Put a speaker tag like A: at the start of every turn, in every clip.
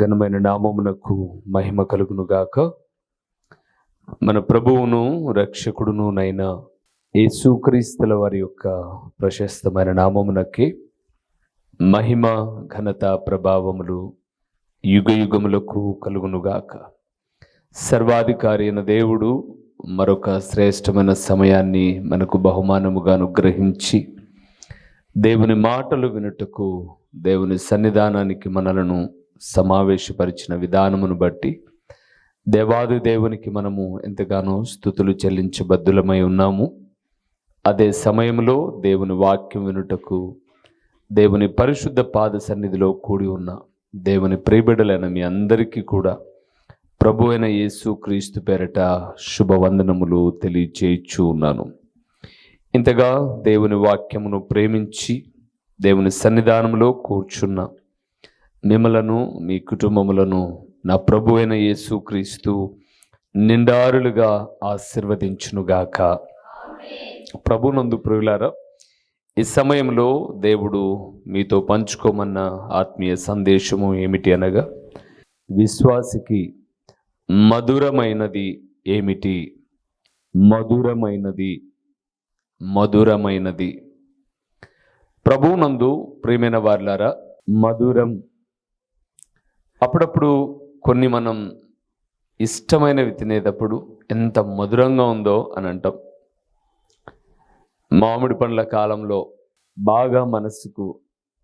A: ఘనమైన నామమునకు మహిమ కలుగును గాక మన ప్రభువును రక్షకుడును నైన యేసుక్రీస్తుల వారి యొక్క ప్రశస్తమైన నామమునకి మహిమ ఘనత ప్రభావములు యుగ యుగములకు కలుగునుగాక. సర్వాధికారి అయిన దేవుడు మరొక శ్రేష్టమైన సమయాన్ని మనకు బహుమానముగా అనుగ్రహించి దేవుని మాటలు వినుటకు దేవుని సన్నిధానానికి మనలను సమావేశపరిచిన విధానమును బట్టి దేవాది దేవునికి మనము ఎంతగానో స్థుతులు చెల్లించబద్ధులమై ఉన్నాము. అదే సమయంలో దేవుని వాక్యం వినుటకు దేవుని పరిశుద్ధ పాద సన్నిధిలో కూడి ఉన్న దేవుని ప్రియబిడలైన మీ అందరికీ కూడా ప్రభు అయిన యేసు క్రీస్తు పేరట శుభవందనములు తెలియచేయచ్చు ఉన్నాను. ఇంతగా దేవుని వాక్యమును ప్రేమించి దేవుని సన్నిధానంలో కూర్చున్న మిమ్మలను మీ కుటుంబములను నా ప్రభు అయిన యేసు క్రీస్తు నిండారులుగా ఆశీర్వదించునుగాక. ప్రభునందు ప్రియులారా ఈ సమయంలో దేవుడు మీతో పంచుకోమన్న ఆత్మీయ సందేశము ఏమిటి అనగా విశ్వాసికి మధురమైనది ఏమిటి? మధురమైనది మధురమైనది. ప్రభువునందు ప్రియమైన వార్లారా మధురం అప్పుడప్పుడు కొన్ని మనం ఇష్టమైనవి తినేటప్పుడు ఎంత మధురంగా ఉందో అని అంటాం. మామిడి పండ్ల కాలంలో బాగా మనసుకు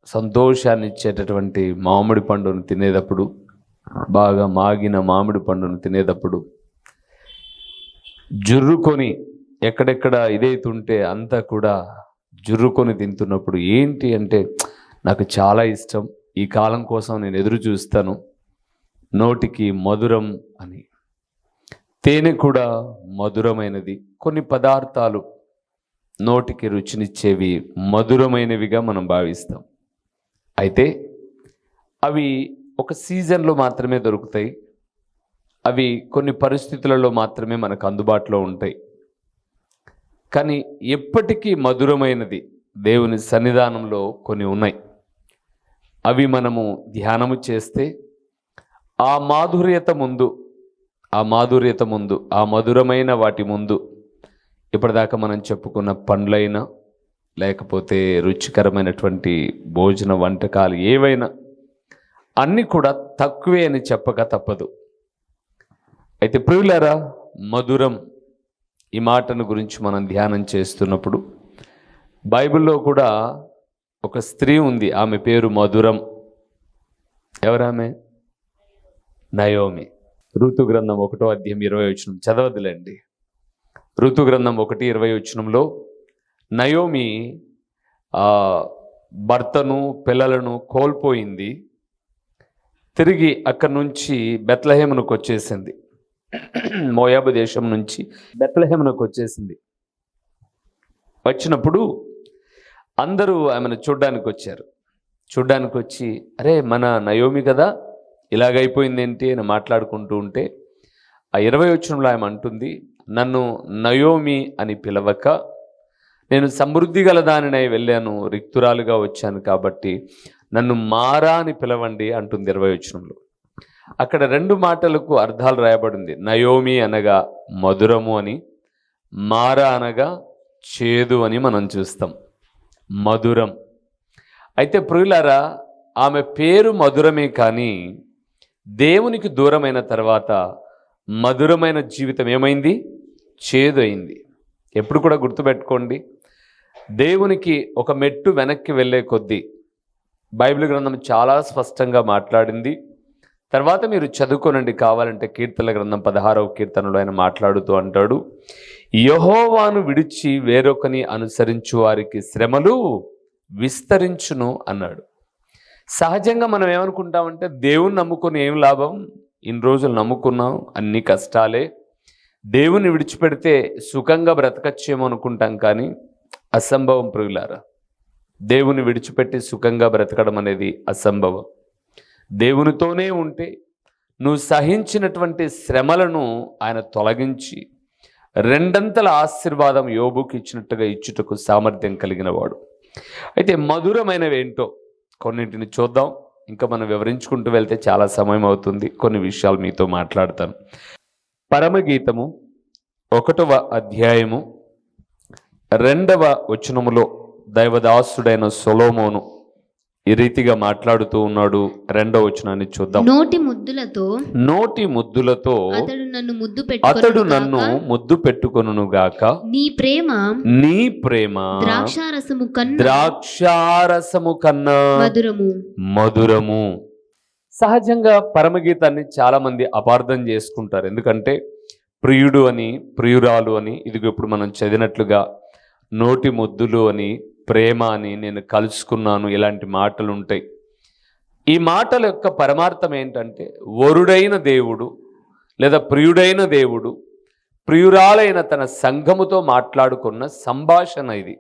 A: సంతోషాన్ని ఇచ్చేటటువంటి మామిడి పండును తినేటప్పుడు బాగా మాగిన మామిడి పండును తినేటప్పుడు జుర్రుకొని ఎక్కడెక్కడ ఇదైతుంటే అంతా కూడా జుర్రుకొని తింటున్నప్పుడు ఏంటి అంటే నాకు చాలా ఇష్టం. ఈ కాలం కోసం నేను ఎదురు చూస్తాను. నోటికి మధురం అని. తేనె కూడా మధురమైనది. కొన్ని పదార్థాలు నోటికి రుచినిచ్చేవి మధురమైనవిగా మనం భావిస్తాం. అయితే అవి ఒక సీజన్లో మాత్రమే దొరుకుతాయి. అవి కొన్ని పరిస్థితులలో మాత్రమే మనకు అందుబాటులో ఉంటాయి. కానీ ఎప్పటికీ మధురమైనది దేవుని సన్నిధానంలో కొన్ని ఉన్నాయి. అవి మనము ధ్యానము చేస్తే ఆ మాధుర్యత ముందు ఆ మాధుర్యత ముందు ఆ మధురమైన వాటి ముందు ఇప్పటిదాకా మనం చెప్పుకున్న పండ్లైనా లేకపోతే రుచికరమైనటువంటి భోజన వంటకాలు ఏవైనా అన్నీ కూడా తక్కువే అని చెప్పక తప్పదు. అయితే ప్రియులారా మధురం ఈ మాటను గురించి మనం ధ్యానం చేస్తున్నప్పుడు బైబిల్లో కూడా ఒక స్త్రీ ఉంది ఆమె పేరు మధురం. ఎవరామె? నయోమి. ఋతు గ్రంథం ఒకటో అధ్యాయం ఇరవై వచనం. చదవదులేండి. ఋతు గ్రంథం ఒకటి ఇరవై వచ్చినంలో నయోమి భర్తను పిల్లలను కోల్పోయింది. తిరిగి అక్కడి నుంచి బెత్లహేమునకు వచ్చేసింది. మోయాబు దేశం నుంచి బెత్లహేమునకు వచ్చేసింది. వచ్చినప్పుడు అందరూ ఆమెను చూడ్డానికి వచ్చారు చూడ్డానికి వచ్చి అరే మన నయోమి కదా ఇలాగైపోయింది ఏంటి అని మాట్లాడుకుంటూ ఉంటే ఆ ఇరవై వచనంలో ఆమె అంటుంది నన్ను నయోమి అని పిలవక నేను సమృద్ధి గల దానినై వెళ్ళాను రిక్తురాలుగా వచ్చాను కాబట్టి నన్ను మారా అని పిలవండి అంటుంది ఇరవై వచనంలో. అక్కడ రెండు మాటలకు అర్థాలు రాయబడింది. నయోమి అనగా మధురము అని మారా అనగా చేదు అని మనం చూస్తాం. మధురం. అయితే ప్రియులారా ఆమె పేరు మధురమే కానీ దేవునికి దూరమైన తర్వాత మధురమైన జీవితం ఏమైంది? చేదు అయింది ఎప్పుడు కూడా గుర్తుపెట్టుకోండి దేవునికి ఒక మెట్టు వెనక్కి వెళ్ళే కొద్దీ బైబిల్ గ్రంథం చాలా స్పష్టంగా మాట్లాడింది. తర్వాత మీరు చదువుకోనండి కావాలంటే కీర్తన గ్రంథం పదహారవ కీర్తనలో ఆయన మాట్లాడుతూ అంటాడు యహోవాను విడిచి వేరొకని అనుసరించు వారికి శ్రమలు విస్తరించును అన్నాడు. సహజంగా మనం ఏమనుకుంటామంటే దేవుని నమ్ముకుని ఏం లాభం? ఇన్ని రోజులు నమ్ముకున్నాం అన్ని కష్టాలే. దేవుని విడిచిపెడితే సుఖంగా బ్రతకచ్చేమో అనుకుంటాం కానీ అసంభవం ప్రియులారా. దేవుని విడిచిపెట్టి సుఖంగా బ్రతకడం అనేది అసంభవం. దేవునితోనే ఉంటే నువ్వు సహించినటువంటి శ్రమలను ఆయన తొలగించి రెండంతల ఆశీర్వాదం యోబుకి ఇచ్చినట్టుగా ఇచ్చుటకు సామర్థ్యం కలిగిన వాడు అయితే మధురమైనవి ఏంటో కొన్నింటిని చూద్దాం. ఇంకా మనం వివరించుకుంటూ వెళ్తే చాలా సమయం అవుతుంది. కొన్ని విషయాలు మీతో మాట్లాడతాను. పరమగీతము ఒకటవ అధ్యాయము రెండవ వచనములో దైవదాసుడైన సొలోమోను ఈ రీతిగా మాట్లాడుతూ ఉన్నాడు. రెండవ వచనాన్ని చూద్దాం.
B: నోటి ముద్దులతో
A: నోటి ముద్దులతో
B: అతడు నన్ను ముద్దు
A: అతడు. నన్ను ముద్దు పెట్టుకొనును గాక
B: నీ ప్రేమ
A: నీ ప్రేమ
B: ద్రాక్షారసము కన్నా
A: ద్రాక్షారసము కన్నా
B: మధురము.
A: మధురము. సహజంగా పరమగీతాన్ని చాలా మంది అపార్థం చేసుకుంటారు. ఎందుకంటే ప్రియుడు అని ప్రియురాలు అని ఇదిగో ఇప్పుడు మనం చదివినట్లుగా నోటి ముద్దులు అని ప్రేమ అని నేను కలుసుకున్నాను ఇలాంటి మాటలు ఉంటాయి ఈ మాటల యొక్క పరమార్థం ఏంటంటే వరుడైన దేవుడు లేదా ప్రియుడైన దేవుడు ప్రియురాలైన తన సంఘముతో మాట్లాడుకున్న సంభాషణ ఇది.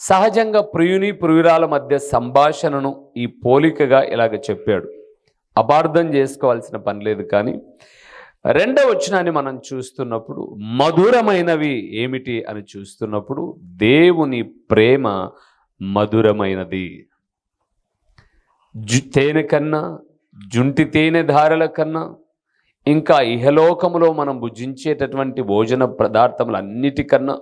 A: సహజంగా ప్రియుని ప్రియురాల మధ్య సంభాషణను ఈ పోలికగా ఇలాగ చెప్పాడు. అపార్థం చేసుకోవాల్సిన పని లేదు కానీ రెండవ వచనాన్ని మనం చూస్తున్నప్పుడు మధురమైనవి ఏమిటి అని చూస్తున్నప్పుడు దేవుని ప్రేమ మధురమైనది. జు తేనె కన్నా జుంటి తేనె ధారల కన్నా ఇంకా ఇహలోకములో మనం భుజించేటటువంటి భోజన పదార్థములన్నిటికన్నా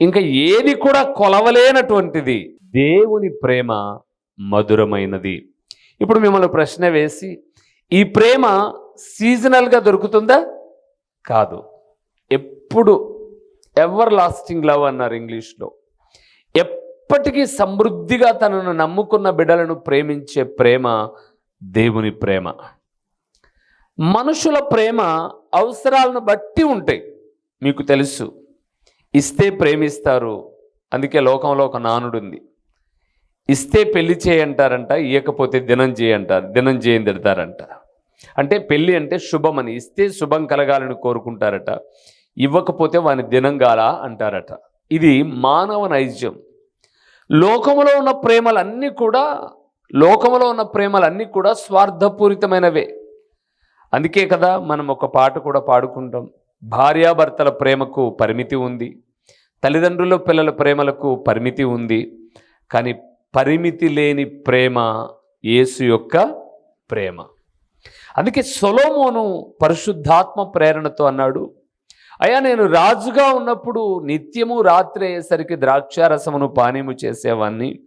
A: ఇంకా ఏది కూడా కొలవలేనటువంటిది దేవుని ప్రేమ మధురమైనది. ఇప్పుడు మిమ్మల్ని ప్రశ్న వేసి ఈ ప్రేమ సీజనల్గా దొరుకుతుందా? కాదు. ఎప్పుడు ఎవర్ లాస్టింగ్ లవ్ అన్నారు ఇంగ్లీష్లో. ఎప్పటికీ సమృద్ధిగా తనను నమ్ముకున్న బిడ్డలను ప్రేమించే ప్రేమ దేవుని ప్రేమ. మనుషుల ప్రేమ అవసరాలను బట్టి ఉంటాయి. మీకు తెలుసు. ఇస్తే ప్రేమిస్తారు. అందుకే లోకంలో ఒక నానుడు ఉంది ఇస్తే పెళ్ళి చేయంటారంట ఇవ్వకపోతే దినం చేయంటారు దినం చేయని తిడతారంట అంటే పెళ్ళి అంటే శుభమని ఇస్తే శుభం కలగాలని కోరుకుంటారట ఇవ్వకపోతే వాని దినం గాల అంటారట. ఇది మానవ నైజ్యం లోకములో ఉన్న ప్రేమలన్నీ కూడా లోకములో ఉన్న ప్రేమలన్నీ కూడా స్వార్థపూరితమైనవే. అందుకే కదా మనం ఒక పాట కూడా పాడుకుంటాం. భార్యాభర్తల ప్రేమకు పరిమితి ఉంది తల్లిదండ్రుల పిల్లల ప్రేమలకు పరిమితి ఉంది కానీ పరిమితి లేని ప్రేమ యేసు యొక్క ప్రేమ. అందుకే సొలోమోను పరిశుద్ధాత్మ ప్రేరణతో అన్నాడు అయ్యా నేను రాజుగా ఉన్నప్పుడు నిత్యము రాత్రి అయ్యేసరికి ద్రాక్షారసమును పానీయము చేసేవాన్ని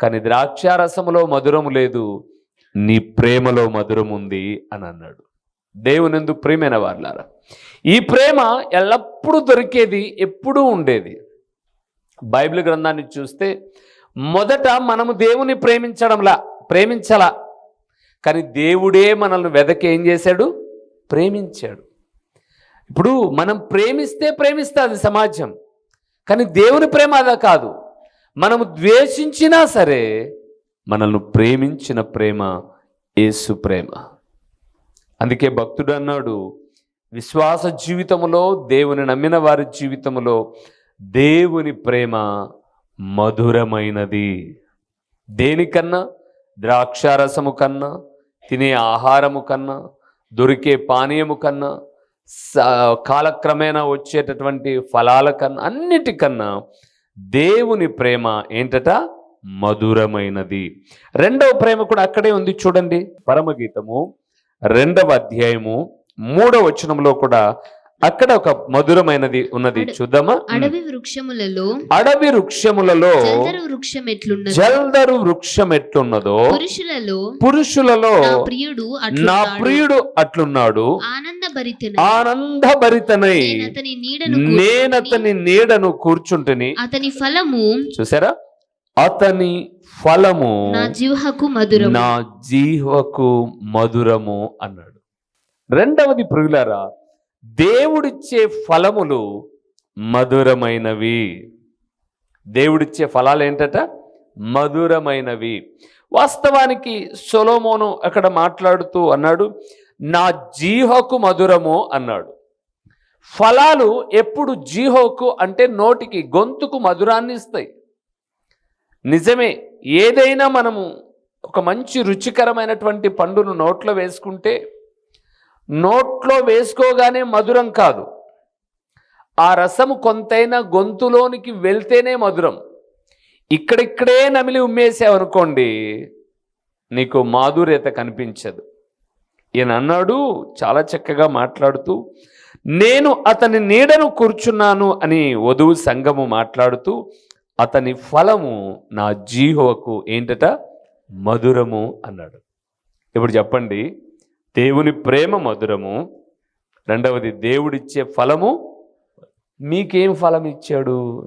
A: కానీ ద్రాక్షారసములో మధురము లేదు నీ ప్రేమలో మధురం ఉంది అని అన్నాడు. దేవునిందు ప్రేమైన వాళ్ళారా ఈ ప్రేమ ఎల్లప్పుడూ దొరికేది ఎప్పుడూ ఉండేది. బైబిల్ గ్రంథాన్ని చూస్తే మొదట మనము దేవుని ప్రేమించడంలా ప్రేమించలా? కానీ దేవుడే మనల్ని వెదకి ఏం చేశాడు? ప్రేమించాడు. ఇప్పుడు మనం ప్రేమిస్తే ప్రేమిస్తుంది సమాజం. కానీ దేవుని ప్రేమ అదా కాదు. మనము ద్వేషించినా సరే మనల్ని ప్రేమించిన ప్రేమ యేసు ప్రేమ. అందుకే భక్తుడు అన్నాడు విశ్వాస జీవితములో దేవుని నమ్మిన వారి జీవితంలో దేవుని ప్రేమ మధురమైనది. దేనికన్నా? ద్రాక్షారసము కన్నా? తినే ఆహారము కన్నా దొరికే పానీయము కన్నా కాలక్రమేణా వచ్చేటటువంటి ఫలాల కన్నా అన్నిటికన్నా దేవుని ప్రేమ ఏంటట? మధురమైనది. రెండవ ప్రేమ కూడా అక్కడే ఉంది చూడండి. పరమగీతము రెండవ అధ్యాయము మూడవ వచనంలో కూడా అక్కడ ఒక మధురమైనది ఉన్నది చూద్దామా?
B: అడవి వృక్షములలో
A: అడవి వృక్షములలో
B: వృక్షం ఎట్లున్నది
A: జల్దరు వృక్షం ఎట్లున్నదో
B: పురుషులలో
A: పురుషులలో
B: నా ప్రియుడు
A: నా
B: అట్లున్నాడు
A: ప్రియుడు అట్లున్నాడు.
B: ఆనందభరితనై నేనతని నీడను
A: నేనతని నీడను కూర్చుంటుని.
B: అతని ఫలము
A: చూసారా? అతని ఫలము
B: నా జిహ్వకు మధురము.
A: నా జీవకు మధురము అన్నాడు. రెండవది ప్రియులారా దేవుడిచ్చే ఫలములు మధురమైనవి. దేవుడిచ్చే ఫలాలు ఏంటట? మధురమైనవి. వాస్తవానికి సొలోమోను అక్కడ మాట్లాడుతూ అన్నాడు నా జీహకు మధురము అన్నాడు. ఫలాలు ఎప్పుడు జీహోకు అంటే నోటికి గొంతుకు మధురాన్ని ఇస్తాయి. నిజమే ఏదైనా మనము ఒక మంచి రుచికరమైనటువంటి పండును నోట్లో వేసుకుంటే నోట్లో వేసుకోగానే మధురం కాదు. ఆ రసము కొంతైనా గొంతులోనికి వెళ్తేనే మధురం. ఇక్కడిక్కడే నమిలి ఉమ్మేసావనుకోండి నీకు మాధుర్యత కనిపించదు. ఈయన అన్నాడు చాలా చక్కగా మాట్లాడుతూ నేను అతని నీడను కూర్చున్నాను అని వధువు సంఘము మాట్లాడుతూ అతని ఫలము నా జీహోకు ఏంటట? మధురము అన్నాడు. ఇప్పుడు చెప్పండి దేవుని ప్రేమ మధురము. రెండవది దేవుడిచ్చే ఫలము. మీకేం ఫలం ఇచ్చాడు?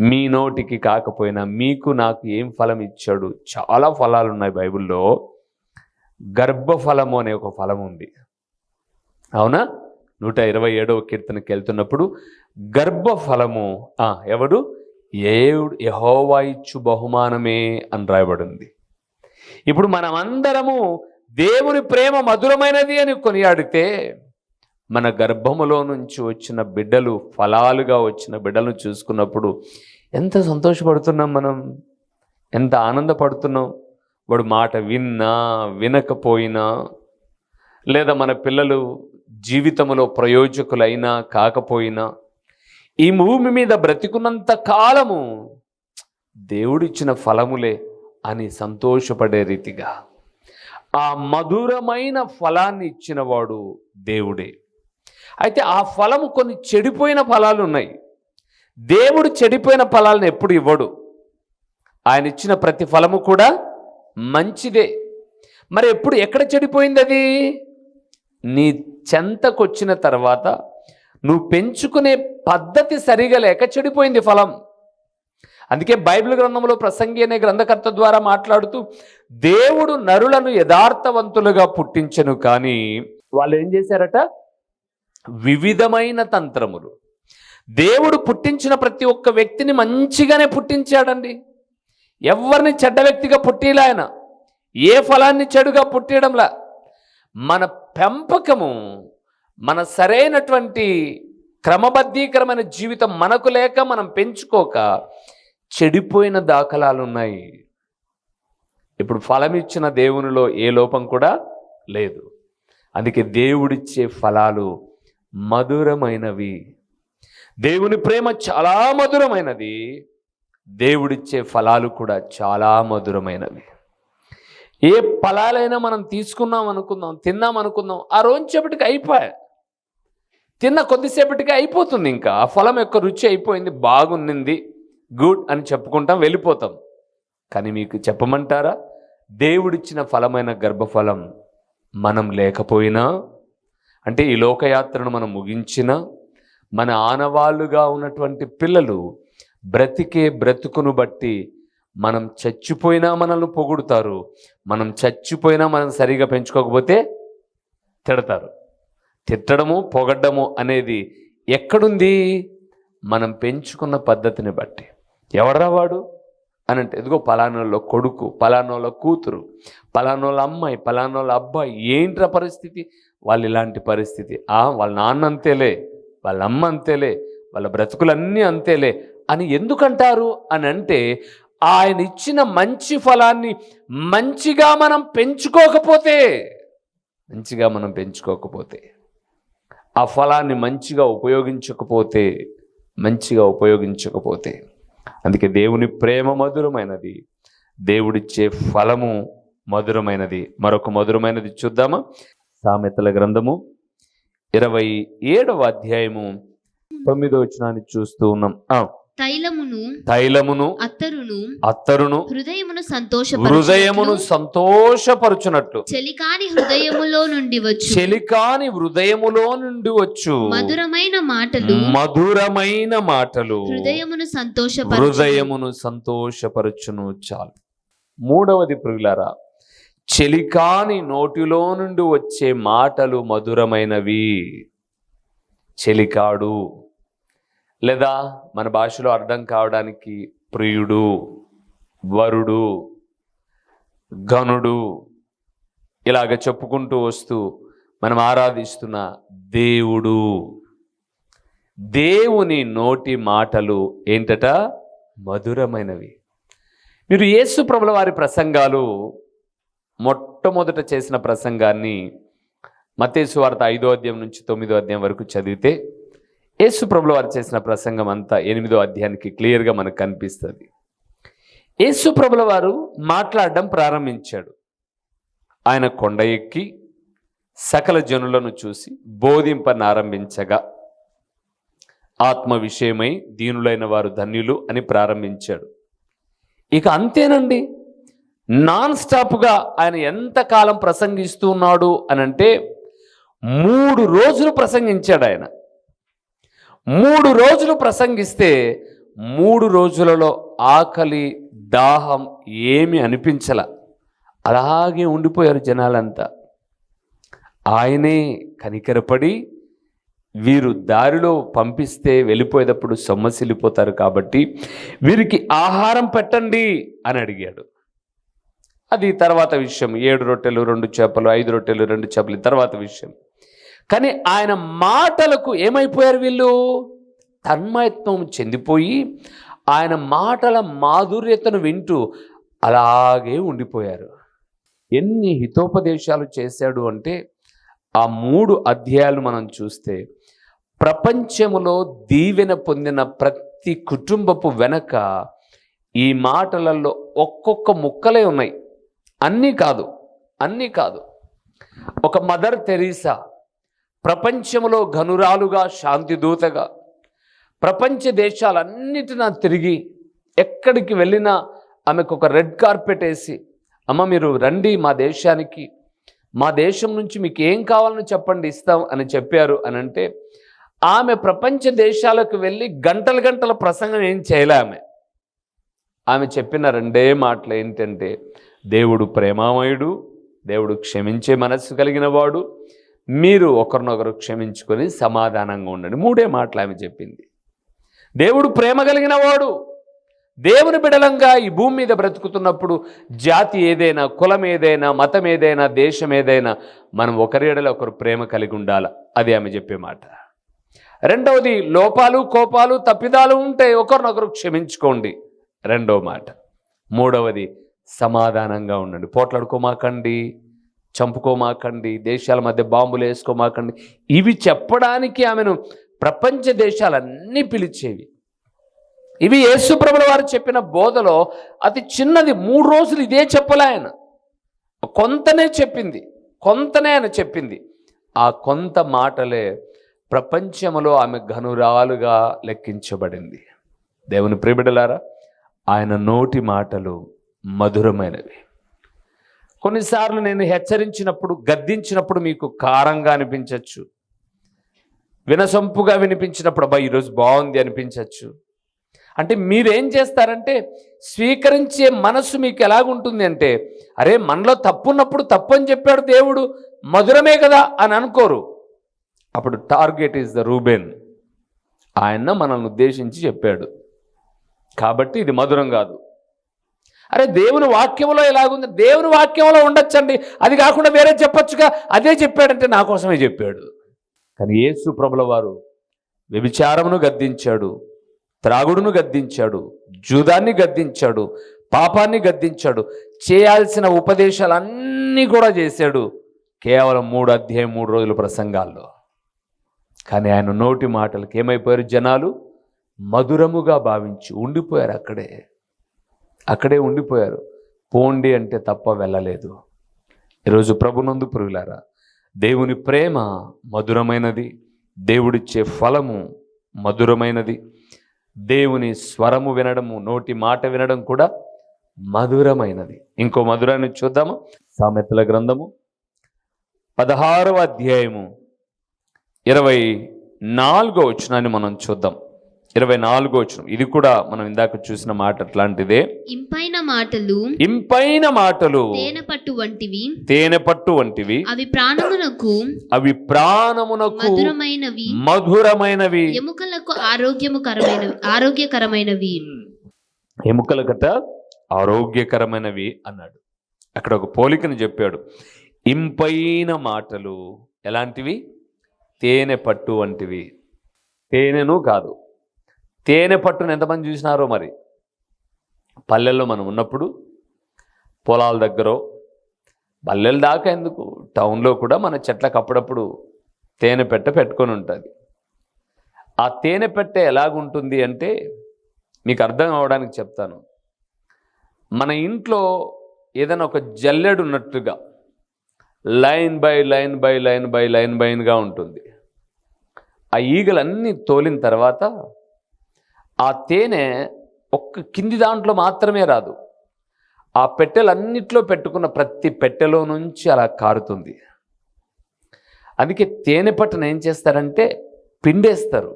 A: మీ నోటికి కాకపోయినా మీకు నాకు ఏం ఫలం ఇచ్చాడు? చాలా ఫలాలు ఉన్నాయి బైబిల్లో. గర్భఫలము అనే ఒక ఫలం ఉంది. అవునా? నూట ఇరవై ఏడవ కీర్తనకి వెళ్తున్నప్పుడు గర్భఫలము ఎవడు? ఏవుడు యహోవా ఇచ్చు బహుమానమే అని రాయబడింది. ఇప్పుడు మనమందరము దేవుని ప్రేమ మధురమైనది అని కొనియాడితే మన గర్భములో నుంచి వచ్చిన బిడ్డలు ఫలాలుగా వచ్చిన బిడ్డలను చూసుకున్నప్పుడు ఎంత సంతోషపడుతున్నాం మనం? ఎంత ఆనందపడుతున్నాం? వాడు మాట విన్నా వినకపోయినా లేదా మన పిల్లలు జీవితంలో ప్రయోజకులైనా కాకపోయినా ఈ భూమి మీద బ్రతికున్నంత కాలము దేవుడిచ్చిన ఫలములే అని సంతోషపడే రీతిగా ఆ మధురమైన ఫలాన్ని ఇచ్చినవాడు దేవుడే. అయితే ఆ ఫలము కొన్ని చెడిపోయిన ఫలాలు ఉన్నాయి. దేవుడు చెడిపోయిన ఫలాలను ఎప్పుడు ఇవ్వడు. ఆయన ఇచ్చిన ప్రతి ఫలము కూడా మంచిదే. మరి ఎప్పుడు ఎక్కడ చెడిపోయింది అది? నీ చెంతకొచ్చిన తర్వాత నువ్వు పెంచుకునే పద్ధతి సరిగా లేక చెడిపోయింది ఫలం. అందుకే బైబిల్ గ్రంథంలో ప్రసంగి అనే గ్రంథకర్త ద్వారా మాట్లాడుతూ దేవుడు నరులను యథార్థవంతులుగా పుట్టించను కానీ వాళ్ళు ఏం చేశారట? వివిధమైన తంత్రములు. దేవుడు పుట్టించిన ప్రతి ఒక్క వ్యక్తిని మంచిగానే పుట్టించాడండి. ఎవరిని చెడ్డ వ్యక్తిగా పుట్టిలా ఆయన? ఏ ఫలాన్ని చెడుగా పుట్టడంలా మన పెంపకము మన సరైనటువంటి క్రమబద్ధీకరమైన జీవితం మనకు లేక మనం పెంచుకోక చెడిపోయిన దాఖలాలు ఉన్నాయి ఇప్పుడు ఫలమిచ్చిన దేవునిలో ఏ లోపం కూడా లేదు. అందుకే దేవుడిచ్చే ఫలాలు మధురమైనవి. దేవుని ప్రేమ చాలా మధురమైనది. దేవుడిచ్చే ఫలాలు కూడా చాలా మధురమైనవి. ఏ ఫలాలైనా మనం తీసుకున్నాం అనుకుందాం తిన్నాం అనుకుందాం ఆ రోజుసేపటికి అయిపోయా. తిన్న కొద్దిసేపటికి అయిపోతుంది ఇంకా. ఆ ఫలం యొక్క రుచి అయిపోయింది బాగుంది గుడ్ అని చెప్పుకుంటాం వెళ్ళిపోతాం. కానీ మీకు చెప్పమంటారా? దేవుడిచ్చిన ఫలమైన గర్భఫలం మనం లేకపోయినా అంటే ఈ లోకయాత్రను మనం ముగించినా మన ఆనవాళ్ళుగా ఉన్నటువంటి పిల్లలు బ్రతికే బ్రతుకును బట్టి మనం చచ్చిపోయినా మనల్ని పొగుడుతారు మనం చచ్చిపోయినా మనం సరిగా పెంచుకోకపోతే తిడతారు. తిట్టడము పొగడ్డము అనేది ఎక్కడుంది? మనం పెంచుకున్న పద్ధతిని బట్టి. ఎవడరా వాడు? అని అంటే ఇదిగో పలానోళ్ళ కొడుకు పలానోళ్ళ కూతురు పలానోళ్ళ అమ్మాయి పలానోళ్ళ అబ్బాయి ఏంట్రా పరిస్థితి? వాళ్ళు ఇలాంటి పరిస్థితి. ఆ వాళ్ళ నాన్న అంతేలే వాళ్ళ అమ్మ అంతేలే వాళ్ళ బ్రతుకులన్నీ అంతేలే అని ఎందుకంటారు? అని అంటే ఆయన ఇచ్చిన మంచి ఫలాన్ని మంచిగా మనం పెంచుకోకపోతే మంచిగా మనం పెంచుకోకపోతే ఆ ఫలాన్ని మంచిగా ఉపయోగించకపోతే మంచిగా ఉపయోగించకపోతే అందుకే దేవుని ప్రేమ మధురమైనది. దేవుడిచ్చే ఫలము మధురమైనది. మరొక మధురమైనది చూద్దామా? సామెతల గ్రంథము ఇరవై ఏడవ అధ్యాయము తొమ్మిదో వచనాన్ని చూస్తూ ఉన్నాం.
B: తైలమును
A: తైలమును
B: అత్తరును
A: అత్తరును
B: హృదయమును సంతోష
A: హృదయమును సంతోషపరుచునట్లు.
B: చెలికాని హృదయములో నుండి వచ్చు.
A: చెలికాని హృదయములో నుండి వచ్చు.
B: మధురమైన మాటలు
A: మధురమైన మాటలు.
B: హృదయమును సంతోషపరచు
A: హృదయమును సంతోషపరచును చాలు. మూడవది ప్రియులారా చెలికాని నోటిలో నుండి వచ్చే మాటలు మధురమైనవి. చెలికాడు. లేదా మన భాషలో అర్థం కావడానికి ప్రియుడు వరుడు గనుడు ఇలాగ చెప్పుకుంటూ వస్తూ మనం ఆరాధిస్తున్న దేవుడు. దేవుని నోటి మాటలు ఏంటట? మధురమైనవి. మీరు యేసు ప్రభుల వారి ప్రసంగాలు మొట్టమొదట చేసిన ప్రసంగాన్ని మతేసు వార్త ఐదో అధ్యాయం నుంచి తొమ్మిదో అధ్యాయం వరకు చదివితే యేసు ప్రభుల వారు చేసిన ప్రసంగం అంతా ఎనిమిదో అధ్యాయానికి క్లియర్గా మనకు కనిపిస్తుంది. యేసు ప్రభుల వారు మాట్లాడడం ప్రారంభించాడు. ఆయన కొండ ఎక్కి సకల జనులను చూసి బోధింపనారంభించగా ఆత్మ విషయమై దీనులైన వారు ధన్యులు అని ప్రారంభించాడు. ఇక అంతేనండి. నాన్ స్టాప్గా ఆయన ఎంతకాలం ప్రసంగిస్తూ ఉన్నాడు మూడు రోజులు ప్రసంగించాడు ఆయన. మూడు రోజులు ప్రసంగిస్తే మూడు రోజులలో ఆకలి దాహం ఏమి అనిపించల. అలాగే ఉండిపోయారు జనాలంతా. ఆయనే కనికరపడి వీరు దారిలో పంపిస్తే వెళ్ళిపోయేటప్పుడు సొమ్మసిల్లిపోతారు కాబట్టి వీరికి ఆహారం పెట్టండి అని అడిగాడు. అది తర్వాత విషయం. ఏడు రొట్టెలు రెండు చేపలు ఐదు రొట్టెలు రెండు చేపలు తర్వాత విషయం. కానీ ఆయన మాటలకు ఏమైపోయారు వీళ్ళు? తన్మయత్వం చెందిపోయి ఆయన మాటల మాధుర్యతను వింటూ అలాగే ఉండిపోయారు. ఎన్ని హితోపదేశాలు చేశాడు అంటే ఆ మూడు అధ్యాయాలు మనం చూస్తే ప్రపంచములో దీవెన పొందిన ప్రతి కుటుంబపు వెనక ఈ మాటలలో ఒక్కొక్క ముక్కలే ఉన్నాయి. అన్నీ కాదు అన్నీ కాదు. ఒక మదర్ తెరీసా ప్రపంచంలో ఘనురాలుగా శాంతిదూతగా ప్రపంచ దేశాలన్నిటినా తిరిగి ఎక్కడికి వెళ్ళినా ఆమెకు ఒక రెడ్ కార్పెట్ వేసి అమ్మ మీరు రండి మా దేశానికి. మా దేశం నుంచి మీకు ఏం కావాలని చెప్పండి ఇస్తాం అని చెప్పారు అని అంటే ఆమె ప్రపంచ దేశాలకు వెళ్ళి గంటల గంటల ప్రసంగం ఏం చేయలే ఆమె. ఆమె చెప్పిన రెండే మాటలు ఏంటంటే దేవుడు ప్రేమామయుడు దేవుడు క్షమించే మనస్సు కలిగిన వాడు మీరు ఒకరినొకరు క్షమించుకొని సమాధానంగా ఉండండి. మూడే మాటలు ఆమె చెప్పింది. దేవుడు ప్రేమ కలిగిన వాడు. దేవుని బిడలంగా ఈ భూమి మీద బ్రతుకుతున్నప్పుడు జాతి ఏదైనా కులం ఏదైనా మతం ఏదైనా దేశం ఏదైనా మనం ఒకరి ఎడల ఒకరు ప్రేమ కలిగి ఉండాలి? అది ఆమె చెప్పే మాట. రెండవది లోపాలు కోపాలు తప్పిదాలు ఉంటే ఒకరినొకరు క్షమించుకోండి. రెండవ మాట. మూడవది సమాధానంగా ఉండండి. పోట్లాడుకోమాకండి. చంపుకోమాకండి దేశాల మధ్య బాంబులు వేసుకోమాకండి. ఇవి చెప్పడానికి ఆమెను ప్రపంచ దేశాలన్నీ పిలిచేవి. ఇవి యేసుప్రభుల వారు చెప్పిన బోధలో అతి చిన్నది మూడు రోజులు ఇదే చెప్పలే ఆయన. కొంతనే చెప్పింది కొంతనే ఆయన చెప్పింది. ఆ కొంత మాటలే ప్రపంచంలో ఆమె ఘనురాలుగా లెక్కించబడింది. దేవుని ప్రిబిడలారా ఆయన నోటి మాటలు మధురమైనవి. కొన్నిసార్లు నేను హెచ్చరించినప్పుడు గద్దించినప్పుడు మీకు కారంగా అనిపించవచ్చు వినసొంపుగా వినిపించినప్పుడు అబ్బా ఈరోజు బాగుంది అనిపించవచ్చు అంటే మీరేం చేస్తారంటే స్వీకరించే మనసు మీకు ఎలాగుంటుంది అంటే అరే మనలో తప్పు ఉన్నప్పుడు తప్పు అని చెప్పాడు దేవుడు మధురమే కదా అని అనుకోరు. అప్పుడు టార్గెట్ ఈజ్ ద రూబెన్. ఆయన మనల్ని ఉద్దేశించి చెప్పాడు. కాబట్టి ఇది మధురం కాదు. అరే దేవుని వాక్యంలో ఎలాగుంది? దేవుని వాక్యంలో ఉండొచ్చండి. అది కాకుండా వేరే చెప్పొచ్చుగా. అదే చెప్పాడంటే నా కోసమే చెప్పాడు. కానీ యేసు ప్రభుల వారు వ్యభిచారమును గద్దించాడు త్రాగుడును గద్దించాడు జూదాన్ని గద్దించాడు పాపాన్ని గద్దించాడు చేయాల్సిన ఉపదేశాలన్నీ కూడా చేశాడు కేవలం మూడు అధ్యాయం మూడు రోజుల ప్రసంగాల్లో. కానీ ఆయన నోటి మాటలకి ఏమైపోయారు జనాలు? మధురముగా భావించి ఉండిపోయారు అక్కడే. అక్కడే ఉండిపోయారు. పోండి అంటే తప్ప వెళ్ళలేదు. ఈరోజు ప్రభునందు పురుగులారా దేవుని ప్రేమ మధురమైనది దేవుడిచ్చే ఫలము మధురమైనది దేవుని స్వరము వినడము నోటి మాట వినడం కూడా మధురమైనది. ఇంకో మధురాన్ని చూద్దాము? సామెతల గ్రంథము పదహారవ అధ్యాయము ఇరవై నాలుగో వచనాన్ని మనం చూద్దాం. ఇరవై నాలుగో వచనం. ఇది కూడా మనం ఇందాక చూసిన మాట అట్లాంటిదే.
B: ఇంపైన మాటలు
A: ఇంపైన మాటలు
B: తేనె పట్టు వంటివి
A: తేనె పట్టు వంటివి
B: అవి ప్రాణమునకు
A: అవి ప్రాణమునకు
B: మధురమైనవి.
A: మధురమైనవి.
B: ఎముకలకు ఆరోగ్యముకరమైనవి ఆరోగ్యకరమైనవి.
A: ఎముకల గట ఆరోగ్యకరమైనవి అన్నాడు. అక్కడ ఒక పోలికను చెప్పాడు. ఇంపైన మాటలు ఎలాంటివి? తేనె పట్టు వంటివి. తేనెను కాదు. తేనె పట్టును ఎంతమంది చూసినారో మరి? పల్లెల్లో మనం ఉన్నప్పుడు పొలాల దగ్గర పల్లెల దాకా ఎందుకు? టౌన్లో కూడా మన చెట్లకు అప్పుడప్పుడు తేనె పెట్ట పెట్టుకొని ఉంటుంది. ఆ తేనె పెట్టె ఎలాగుంటుంది అంటే మీకు అర్థం అవడానికి చెప్తాను. మన ఇంట్లో ఏదైనా ఒక జల్లెడు ఉన్నట్టుగా line by line by line by line బైన్గా ఉంటుంది. ఆ ఈగలన్నీ తోలిన తర్వాత ఆ తేనె ఒక్క కింది దాంట్లో మాత్రమే రాదు. ఆ పెట్టెలన్నిట్లో పెట్టుకున్న ప్రతి పెట్టెలో నుంచి అలా కారుతుంది. అందుకే తేనె పట్టును ఏం చేస్తారంటే పిండేస్తారు.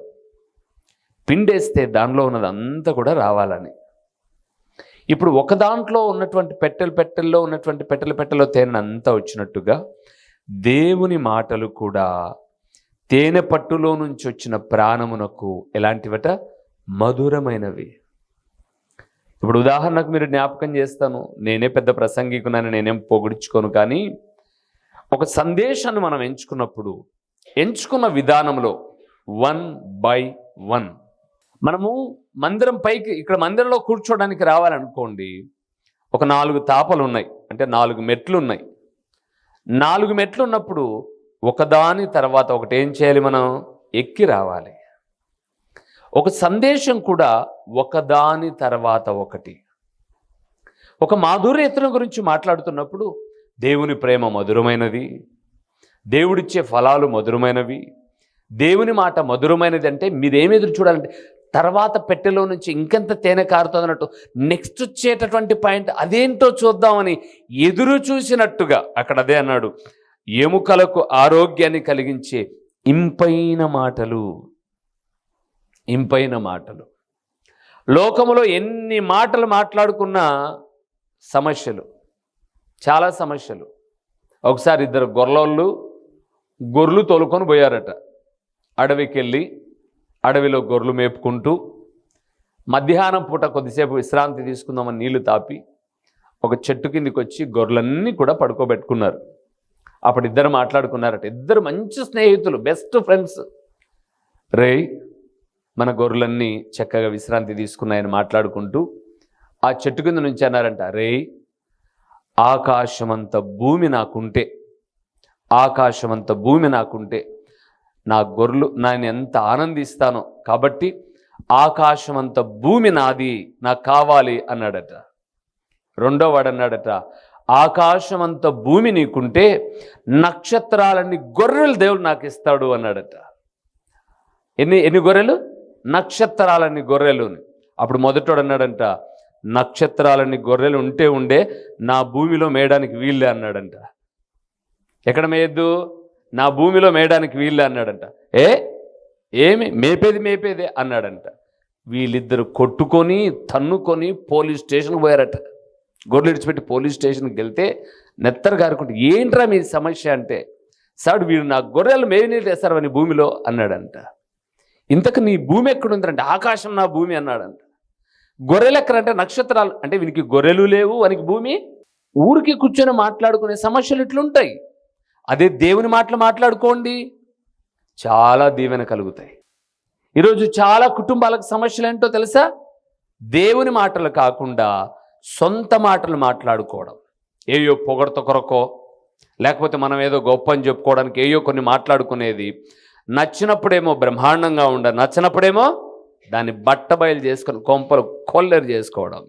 A: పిండేస్తే దానిలో ఉన్నదంతా కూడా రావాలని. ఇప్పుడు ఒక దాంట్లో ఉన్నటువంటి పెట్టెలు పెట్టెల్లో ఉన్నటువంటి పెట్టెల పెట్టెలో తేనె అంతా వచ్చినట్టుగా దేవుని మాటలు కూడా తేనె పట్టులో నుంచి వచ్చిన ప్రాణమునకు ఎలాంటివట? మధురమైనవి. ఇప్పుడు ఉదాహరణకు మీరు జ్ఞాపకం చేస్తాను నేనే పెద్ద ప్రసంగికునని నేనేం పొగిడించుకోను కానీ ఒక సందేశాన్ని మనం ఎంచుకున్నప్పుడు ఎంచుకున్న విధానంలో వన్ బై వన్. మనము మందిరం పైకి ఇక్కడ మందిరంలో కూర్చోడానికి రావాలనుకోండి ఒక నాలుగు తాపలు ఉన్నాయి అంటే నాలుగు మెట్లు ఉన్నాయి. నాలుగు మెట్లు ఉన్నప్పుడు ఒకదాని తర్వాత ఒకటి ఏం చేయాలి మనం? ఎక్కి రావాలి. ఒక సందేశం కూడా ఒకదాని తర్వాత ఒకటి. ఒక మాధుర్యతను గురించి మాట్లాడుతున్నప్పుడు దేవుని ప్రేమ మధురమైనది దేవుడిచ్చే ఫలాలు మధురమైనవి దేవుని మాట మధురమైనది అంటే మీరేమి ఎదురు చూడాలంటే తర్వాత పెట్టెలో నుంచి ఇంకెంత తేనె కారుతుంది అన్నట్టు నెక్స్ట్ వచ్చేటటువంటి పాయింట్ అదేంటో చూద్దామని ఎదురు చూసినట్టుగా అక్కడ అదే అన్నాడు. ఎముకలకు ఆరోగ్యాన్ని కలిగించే ఇంపైన మాటలు. ఇంపైన మాటలు. లోకములో ఎన్ని మాటలు మాట్లాడుకున్నా సమస్యలు. చాలా సమస్యలు. ఒకసారి ఇద్దరు గొర్రెలు గొర్రెలు తోలుకొని పోయారట. అడవికి వెళ్ళి అడవిలో గొర్రెలు మేపుకుంటూ మధ్యాహ్నం పూట కొద్దిసేపు విశ్రాంతి తీసుకుందామని నీళ్ళు తాపి ఒక చెట్టు కిందికి వచ్చి గొర్రెలన్నీ కూడా పడుకోబెట్టుకున్నారు. అప్పుడు ఇద్దరు మాట్లాడుకున్నారట. ఇద్దరు మంచి స్నేహితులు బెస్ట్ ఫ్రెండ్స్ రే మన గొర్రెలన్నీ చక్కగా విశ్రాంతి తీసుకున్నాయని మాట్లాడుకుంటూ ఆ చెట్టు కింద నుంచి అన్నారంట రే ఆకాశమంత భూమి నాకుంటే ఆకాశమంత భూమి నాకుంటే నా గొర్రెలు నేను ఎంత ఆనందిస్తానో కాబట్టి ఆకాశమంత భూమి నాది నాకు కావాలి అన్నాడట. రెండో వాడు అన్నాడట ఆకాశమంత భూమి నీకుంటే నక్షత్రాలన్నీ గొర్రెలు దేవుడు నాకు ఇస్తాడు అన్నాడట. ఎన్ని ఎన్ని గొర్రెలు? నక్షత్రాలన్నీ గొర్రెలుని. అప్పుడు మొదటోడు అన్నాడంట నక్షత్రాలన్నీ గొర్రెలు ఉంటే ఉండే నా భూమిలో మేయడానికి వీళ్ళే అన్నాడంట. ఎక్కడ మేయద్దు? నా భూమిలో మేయడానికి వీళ్ళే అన్నాడంట. ఏ? ఏమి? మేపేది మేపేదే అన్నాడంట. వీళ్ళిద్దరు కొట్టుకొని తన్నుకొని పోలీస్ స్టేషన్కి పోయారట. గొర్రెలు ఇడిచిపెట్టి పోలీస్ స్టేషన్కి వెళ్తే నెత్తరు గారుకుంటే ఏంట్రా మీ సమస్య? అంటే సార్ వీడు నా గొర్రెలు మేవినీళ్ళు వేస్తారు అని భూమిలో అన్నాడంట. ఇంతకు నీ భూమి ఎక్కడుందంటే ఆకాశం నా భూమి అన్నాడంట. గొర్రెలు ఎక్కడంటే నక్షత్రాలు అంటే వీనికి గొర్రెలు లేవు వానికి భూమి ఊరికి కూర్చొని మాట్లాడుకునే సమస్యలు ఇట్లుంటాయి. అదే దేవుని మాటలు మాట్లాడుకోండి చాలా దీవెన కలుగుతాయి. ఈరోజు చాలా కుటుంబాలకు సమస్యలు ఏంటో తెలుసా? దేవుని మాటలు కాకుండా సొంత మాటలు మాట్లాడుకోవడం. ఏయో పొగడత కొరకో లేకపోతే మనం ఏదో గొప్ప అని చెప్పుకోవడానికి ఏయో కొన్ని మాట్లాడుకునేది నచ్చినప్పుడేమో బ్రహ్మాండంగా ఉండ నచ్చినప్పుడేమో దాన్ని బట్టబయలు చేసుకొని కొంపలు కొల్లెరు చేసుకోవడం.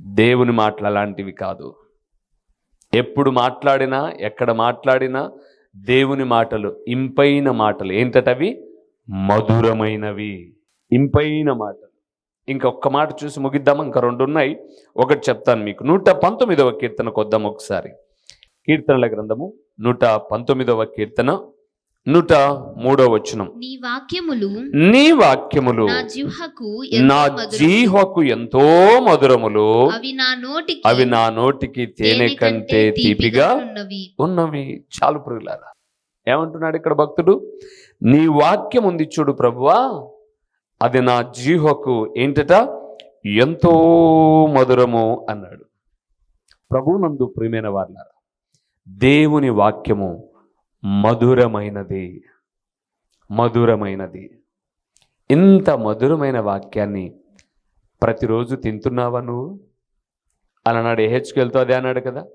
A: దేవుని మాటలు అలాంటివి కాదు. ఎప్పుడు మాట్లాడినా ఎక్కడ మాట్లాడినా దేవుని మాటలు ఇంపైన మాటలు. ఏంటటవి? మధురమైనవి. ఇంపైన మాటలు. ఇంకొక మాట చూసి ముగిద్దాం. ఇంకా రెండు ఉన్నాయి ఒకటి చెప్తాను మీకు. నూట పంతొమ్మిదవ కీర్తనకు వద్దాం ఒకసారి. కీర్తనల గ్రంథము నూట పంతొమ్మిదవ కీర్తన నూట మూడవ వచనం.
B: నీ వాక్యములు
A: నీ వాక్యములు
B: నా.
A: జీహకు ఎంతో మధురములు
B: అవి నా నోటికి
A: అవి నా నోటికి తేనె కంటే తీపిగా
B: ఉన్నవి.
A: ఉన్నవి. చాలు పురుగులారా ఏమంటున్నాడు ఇక్కడ భక్తుడు? నీ వాక్యం ఉంది చూడు ప్రభువా. అది నా జీహకు ఏంటట? ఎంతో మధురము అన్నాడు. ప్రభునందు ప్రియమైన వాళ్ళారా దేవుని వాక్యము మధురమైనది. మధురమైనది. ఇంత మధురమైన వాక్యాన్ని ప్రతిరోజు తింటున్నావా నువ్వు? అలనాడు ఏహెచ్కెళ్తూ అదే అన్నాడు కదా.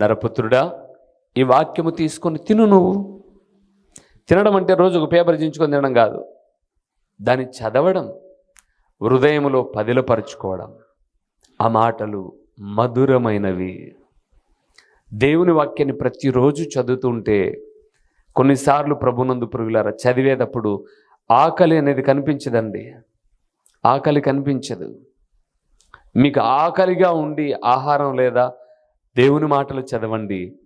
A: నరపుత్రుడా ఈ వాక్యము తీసుకొని తిను నువ్వు. తినడం అంటే రోజు ఒక పేపర్ చించుకొని తినడం కాదు. దాన్ని చదవడం హృదయములో పదిలపరుచుకోవడం. ఆ మాటలు మధురమైనవి. దేవుని వాక్యాన్ని ప్రతిరోజు చదువుతుంటే కొన్నిసార్లు ప్రభునందు పురుగులారా చదివేటప్పుడు ఆకలి అనేది కనిపించదండి. ఆకలి కనిపించదు. మీకు ఆకలిగా ఉండి ఆహారం లేదా దేవుని మాటలు చదవండి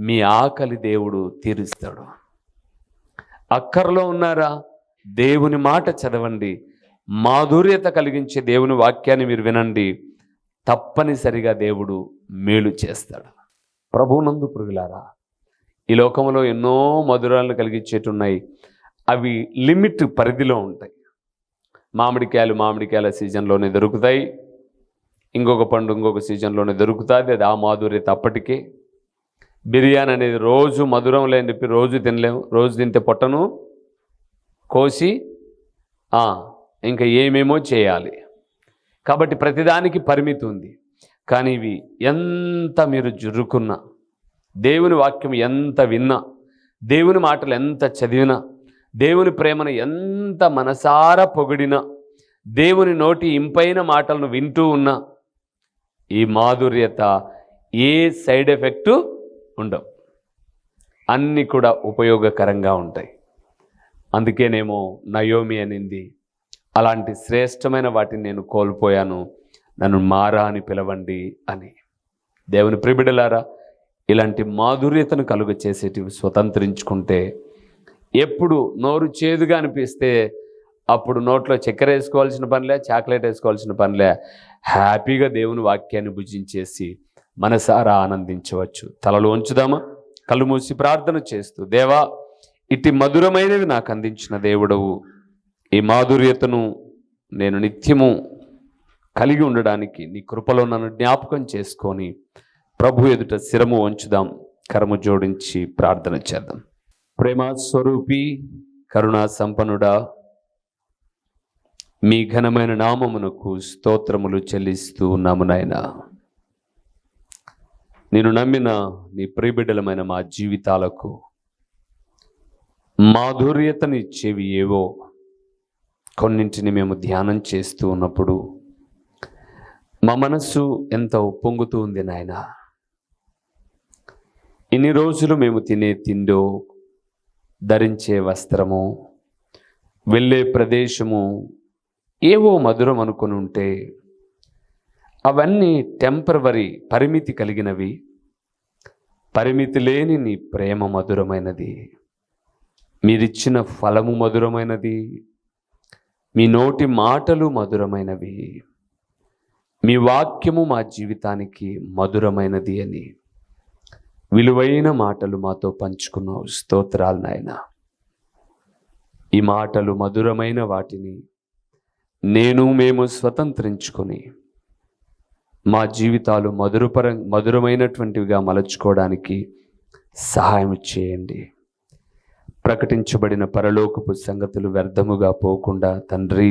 A: మీ ఆకలి దేవుడు తీరుస్తాడు. అక్కర్లో ఉన్నారా? దేవుని మాట చదవండి. మాధుర్యత కలిగించే దేవుని వాక్యాన్ని మీరు వినండి. తప్పనిసరిగా దేవుడు మేలు చేస్తాడు. ప్రభునందు పురుగులారా ఈ లోకంలో ఎన్నో మధురాలను కలిగించేటున్నాయి. అవి లిమిట్ పరిధిలో ఉంటాయి. మామిడికాయలు మామిడికాయల సీజన్లోనే దొరుకుతాయి. ఇంకొక పండు ఇంకొక సీజన్లోనే దొరుకుతుంది. అది ఆ మాధుర్యత అప్పటికే. బిర్యానీ అనేది రోజు మధురం లేని చెప్పి రోజు తినలేము. రోజు తింటే పొట్టను కోసి ఇంకా ఏమేమో చేయాలి. కాబట్టి ప్రతిదానికి పరిమితి ఉంది. కానీ ఇవి ఎంత మీరు జురుకున్నా దేవుని వాక్యం ఎంత విన్నా దేవుని మాటలు ఎంత చదివినా దేవుని ప్రేమను ఎంత మనసారా పొగిడినా దేవుని నోటి ఇంపైన మాటలను వింటూ ఉన్నా ఈ మాధుర్యత ఏ సైడ్ ఎఫెక్టు ఉండవు. అన్నీ కూడా ఉపయోగకరంగా ఉంటాయి. అందుకేనేమో నయోమి అనింది అలాంటి శ్రేష్టమైన వాటిని నేను కోల్పోయాను నన్ను మారా అని పిలవండి అని. దేవుని ప్రిబిడలారా ఇలాంటి మాధుర్యతను కలుగ చేసేటివి స్వతంత్రించుకుంటే ఎప్పుడు నోరు చేదుగా అనిపిస్తే అప్పుడు నోట్లో చక్కెర వేసుకోవాల్సిన పనిలే చాక్లెట్ వేసుకోవాల్సిన పనిలే హ్యాపీగా దేవుని వాక్యాన్ని భుజించేసి మనసారా ఆనందించవచ్చు. తలలో ఉంచుదామా? కళ్ళు మూసి ప్రార్థన చేస్తూ దేవా ఇట్టి మధురమైనవి నాకు అందించిన దేవుడవు. ఈ మాధుర్యతను నేను నిత్యము కలిగి ఉండడానికి నీ కృపలో నన్ను జ్ఞాపకం చేసుకొని ప్రభు ఎదుట శిరము వంచుదాం. కరము జోడించి ప్రార్థన చేద్దాం. ప్రేమ స్వరూపి కరుణా సంపన్నుడా మీ ఘనమైన నామమునకు స్తోత్రములు చెల్లిస్తూ ఉన్నాము నాయన. నేను నమ్మిన నీ ప్రియబిడ్డలమైన మా జీవితాలకు మాధుర్యతనిచ్చేవి ఏవో కొన్నింటిని మేము ధ్యానం చేస్తూ ఉన్నప్పుడు మా మనస్సు ఎంత ఉప్పొంగుతూ ఉంది నాయన. ఇన్ని రోజులు మేము తినే తిండో ధరించే వస్త్రము వెళ్ళే ప్రదేశము ఏవో మధురం అనుకుని ఉంటే అవన్నీ టెంపరవరీ పరిమితి కలిగినవి. పరిమితి లేని నీ ప్రేమ మధురమైనది. మీరిచ్చిన ఫలము మధురమైనది. మీ నోటి మాటలు మధురమైనవి. మీ వాక్యము మా జీవితానికి మధురమైనది అని. విలువైన మాటలు మాతో పంచుకున్నావు. స్తోత్రాలు నాయన. ఈ మాటలు మధురమైన వాటిని నేను మేము స్వతంత్రించుకొని మా జీవితాలు మధురపర మధురమైనటువంటివిగా మలచుకోవడానికి సహాయం చేయండి. ప్రకటించబడిన పరలోకపు సంగతులు వ్యర్థముగా పోకుండా తండ్రి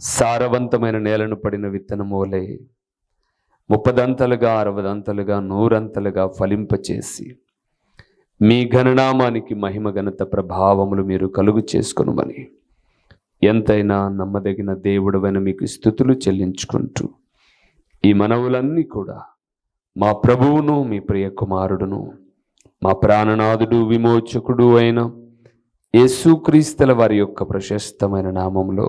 A: సారవంతమైన నేలను పడిన విత్తనమోలే ముప్పదంతలుగా అరవదంతలుగా నూరంతలుగా ఫలింపచేసి మీ ఘననామానికి మహిమ ఘనత ప్రభావములు మీరు కలుగు చేసుకొనుమని ఎంతైనా నమ్మదగిన దేవుడవైన మీకు స్థుతులు చెల్లించుకుంటూ ఈ మనవులన్నీ కూడా మా ప్రభువును మీ ప్రియ కుమారుడును మా ప్రాణనాథుడు విమోచకుడు అయిన యేసుక్రీస్తుల వారి యొక్క ప్రశస్తమైన నామంలో